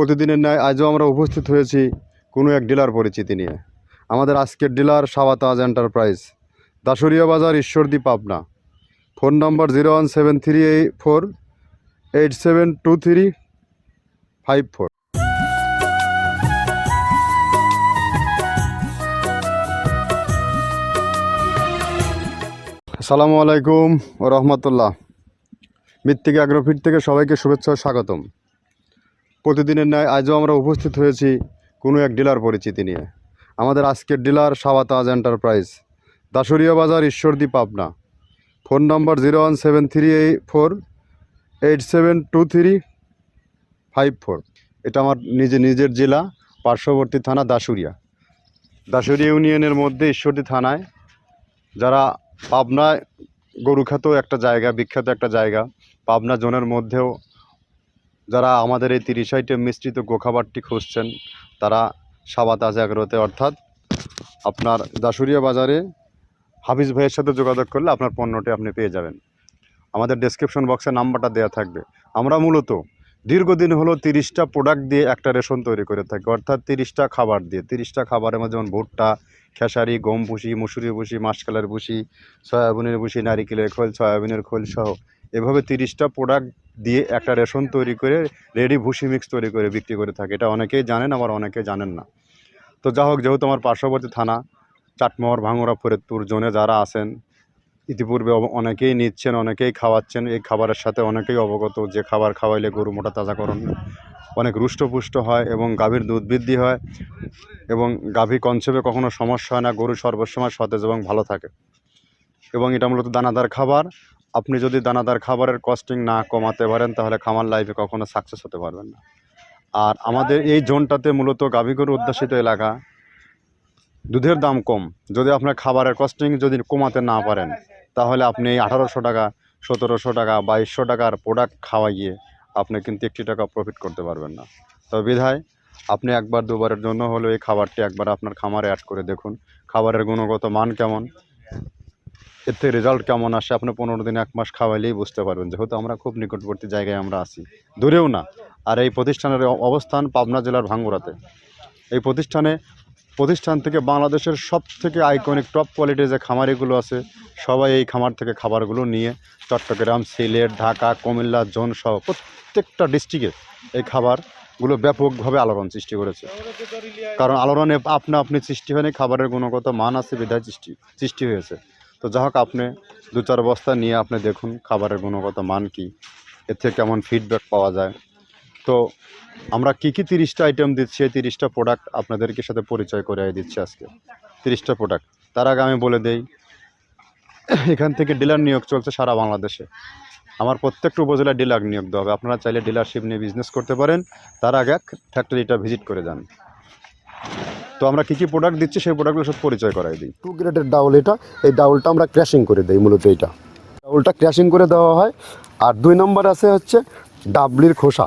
প্রতিদিনের ন্যায় আজও আমরা উপস্থিত হয়েছি কোনো এক ডিলার পরিচিতি নিয়ে। আমাদের আজকের dealer Sabataj enterprise Dasuria Bazar, Ishwardi, Pabna. Phone number zero one seven three four, eight seven two three five four. আসসালামু আলাইকুম রহমতুল্লাহ। মৃত্তিকা অ্যাগ্রোফিট থেকে সবাইকে শুভেচ্ছা স্বাগতম। প্রতিদিনের ন্যায় আজও আমরা উপস্থিত হয়েছি কোনো এক ডিলার পরিচিতি নিয়ে। আমাদের আজকের dealer Sabataj enterprise Dasuria Bazar, Ishwardi, Pabna. Phone number zero one seven three eight four, eight seven two three five four. এটা আমার নিজে, নিজের জেলা, পার্শ্ববর্তী থানা দাসুরিয়া দাসুরিয়া ইউনিয়নের মধ্যে ঈশ্বরদী থানায় যারা পাবনায় গরুখ্যাত একটা জায়গা, বিখ্যাত একটা জায়গা, পাবনা জোনের মধ্যেও যারা আমাদের এই তিরিশ আইটেম মিশ্রিত গোখাবারটি খুঁজছেন, তারা সাবাত আছে এগারোতে, অর্থাৎ আপনার দাসুরিয়া বাজারে হাফিজ ভাইয়ের সাথে যোগাযোগ করলে আপনার পণ্যটি আপনি পেয়ে যাবেন। আমাদের ডেসক্রিপশন বক্সে নাম্বারটা দেওয়া থাকবে। আমরা মূলত দীর্ঘদিন হলো তিরিশটা প্রোডাক্ট দিয়ে একটা রেশন তৈরি করে থাকি, অর্থাৎ তিরিশটা খাবার দিয়ে। তিরিশটা খাবারের মধ্যে যেমন ভুট্টা, খেসারি, গম ভুসি মুসুরি ভুসি, মাসকালের ভুসি, সয়াবিনের ভুসি, নারিকেলের খোল, সয়াবিনের খোল সহ এভাবে তিরিশটা প্রোডাক্ট দিয়ে একটা রেশন তৈরি করে রেডি ভুসি মিক্স তৈরি করে বিক্রি করে থাকে। এটা অনেকেই জানেন, আবার অনেকে জানেন না। তো যা হোক, যেহেতু আমার পার্শ্ববর্তী থানা, চাটমোহর, ভাঙড়া, ফরিদপুর জোনে যারা আছেন, ইতিপূর্বে অনেকেই নিচ্ছেন, অনেকেই খাওয়াচ্ছেন। এই খাবারের সাথে অনেকেই অবগত যে খাবার খাওয়াইলে গরু মোটা তাজাকরণ অনেক রুষ্টপুষ্ট হয় এবং গাভীর দুধ বৃদ্ধি হয় এবং গাভী কনসেপে কখনো সমস্যা হয় না, গরু সর্বসময় সতেজ এবং ভালো থাকে। এবং এটা মূলত দানাদার খাবার। আপনি যদি দানাদার খাবারের কস্টিং না কমাতে পারেন, তাহলে খামার লাইফে কখনো সাকসেস হতে পারবেন না। আর আমাদের এই জোনটাতে মূলত গাভী গরু অধ্যাসিত এলাকা। দুধের দাম কম। যদি আপনার খাবারের কস্টিং যদি কমাতে না পারেন, তাহলে আপনি এই আঠারোশো টাকা, সতেরোশো টাকা, বাইশশো টাকার প্রোডাক্ট খাওয়াইয়ে আপনি কিন্তু একটি টাকা প্রফিট করতে পারবেন না। তবে বিধায়, আপনি একবার দুবারের জন্য হলেও এই খাবারটি একবার আপনার খামারে অ্যাড করে দেখুন। খাবারের গুণগত মান কেমন? এতে রেজাল্ট কেমন আসে আপনি পনেরো দিন, এক মাস খাওয়াইলেই বুঝতে পারবেন যেহেতু আমরা খুব নিকটবর্তী জায়গায় আমরা আছি। দূরেও না। আর এই প্রতিষ্ঠানের অবস্থান পাবনা জেলার ভাঙ্গুরাতে। এই প্রতিষ্ঠানে, প্রতিষ্ঠান থেকে বাংলাদেশের সব থেকে আইকনিক টপ কোয়ালিটির যে খামারিগুলো আছে, সবাই এই খামার থেকে খাবারগুলো নিয়ে চট্টগ্রাম, সিলেট, ঢাকা, কুমিল্লা, জোন সহ প্রত্যেকটা ডিস্ট্রিক্টে এই খাবারগুলো ব্যাপকভাবে আলোড়ন সৃষ্টি করেছে। কারণ আলোড়নে আপনা আপনি সৃষ্টি হয়নি, খাবারের গুণগত মান আছে, বিধায় সৃষ্টি সৃষ্টি হয়েছে। তো যা হোক আপনি দু চার বস্তা নিয়ে আপনি দেখুন খাবারের গুণগত মান কি, এর থেকে কেমন ফিডব্যাক পাওয়া যায়। তো আমরা কী কী তিরিশটা আইটেম দিচ্ছি এই তিরিশটা প্রোডাক্ট আপনাদেরকে সাথে পরিচয় করে দিচ্ছি আজকে। তিরিশটা প্রোডাক্ট তার আগে আমি বলে দেই, এখান থেকে ডিলার নিয়োগ চলছে সারা বাংলাদেশে। আমার প্রত্যেকটা উপজেলায় ডিলার নিয়োগ দেওয়া হবে। আপনারা চাইলে ডিলারশিপ নিয়ে বিজনেস করতে পারেন। তার আগে ফ্যাক্টরিটা ভিজিট করে যান। তো আমরা কী কী প্রোডাক্ট দিচ্ছি সেই প্রোডাক্টগুলো সব পরিচয় করাই দিই। টু গ্রেডের ডাউল এটা। এই ডাউলটা আমরা ক্র্যাশিং করে দিই মূলত এইটা ডাউলটা ক্র্যাশিং করে দেওয়া হয়। আর দুই নম্বর আছে হচ্ছে ডাবলির খোসা।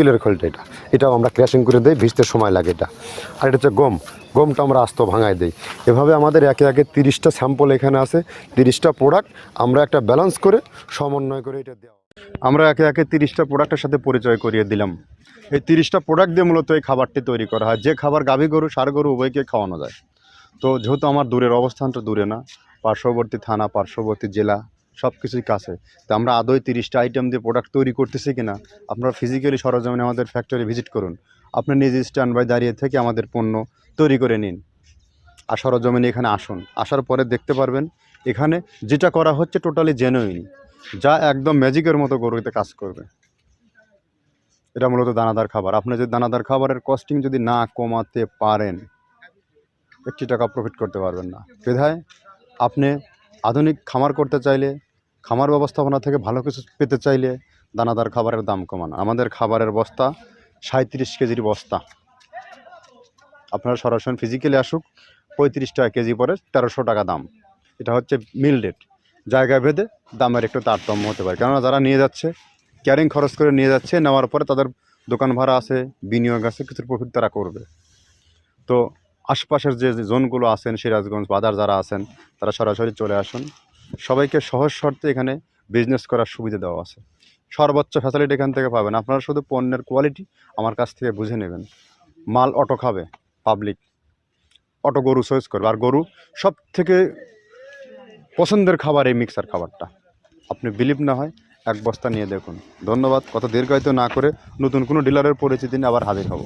তিলের খোলটা এটা। এটাও আমরা ক্র্যাশিং করে দিই, ভিজতে সময় লাগে এটা। আর এটা হচ্ছে গম। গমটা আমরা আস্ত ভাঙায় দিই। এভাবে আমাদের একে একে তিরিশটা স্যাম্পল এখানে আছে, তিরিশটা প্রোডাক্ট। আমরা একটা ব্যালেন্স করে, সমন্বয় করে এটা দেওয়া। আমরা একে একে তিরিশটা প্রোডাক্টের সাথে পরিচয় করিয়ে দিলাম। এই তিরিশটা প্রোডাক্ট দিয়ে মূলত এই খাবারটি তৈরি করা হয়। যে খাবার গাভী গরু সার গরু উভয়কে খাওয়ানো যায়। তো যেহেতু আমার দূরের অবস্থানটা দূরে না, পার্শ্ববর্তী থানা, পার্শ্ববর্তী জেলা সব কিছুই কাছে। তো আমরা আদৌ তিরিশটা আইটেম দিয়ে প্রোডাক্ট তৈরি করতেছি কিনা, আপনারা ফিজিক্যালি সরজমিনে আমাদের ফ্যাক্টরি ভিজিট করুন। আপনি নিজে স্ট্যান্ড বাই দাঁড়িয়ে থেকে আমাদের পণ্য তৈরি করে নিন। আর সরজমিনে এখানে আসুন। আসার পরে দেখতে পারবেন, এখানে যেটা করা হচ্ছে টোটালি জেনুইন যা একদম ম্যাজিকের মতো গরুতে কাজ করবে। এটা মূলত দানাদার খাবার। আপনি যদি দানাদার খাবারের কস্টিং যদি না কমাতে পারেন, একটি টাকা প্রফিট করতে পারবেন না। বিধায় আপনি আধুনিক খামার করতে চাইলে খামার ব্যবস্থাপনা থেকে ভালো কিছু পেতে চাইলে দানাদার খাবারের দাম কমান। আমাদের খাবারের বস্তা সাঁত্রিশ কেজির বস্তা। আপনারা সরাসরি ফিজিক্যালি আসুক, পঁয়ত্রিশ টাকা কেজি পরে তেরোশো টাকা দাম। এটা হচ্ছে মিল রেট জায়গা ভেদে দামের একটু তারতম্য হতে পারে। কেননা যারা নিয়ে যাচ্ছে ক্যারিং খরচ করে নিয়ে যাচ্ছে, নেওয়ার পরে তাদের দোকান ভাড়া আছে, বিনিয়োগ আছে, কিছুর প্রফিট তারা করবে। তো আশপাশের যে যে জোনগুলো আছেন, সিরাজগঞ্জ, বাজার যারা আছেন, তারা সরাসরি চলে আসুন। সবাইকে সহজ শর্তে এখানে বিজনেস করার সুবিধা দেওয়া আছে। সর্বোচ্চ ফ্যাসিলিটি এখান থেকে পাবেন। আপনারা শুধু পণ্যের কোয়ালিটি আমার কাছ থেকে বুঝে নেবেন। মাল অটো খাবে পাবলিক অটো গরু চয়েস করবে। আর গরু সব থেকে পছন্দের খাবার এই মিক্সার খাবারটা। আপনি বিলিভ না হয়, এক বস্তা নিয়ে দেখুন। ধন্যবাদ। কত দীর্ঘায়িত না করে নতুন কোনো ডিলারের পরিচিতি নিয়ে আবার হাজির হব।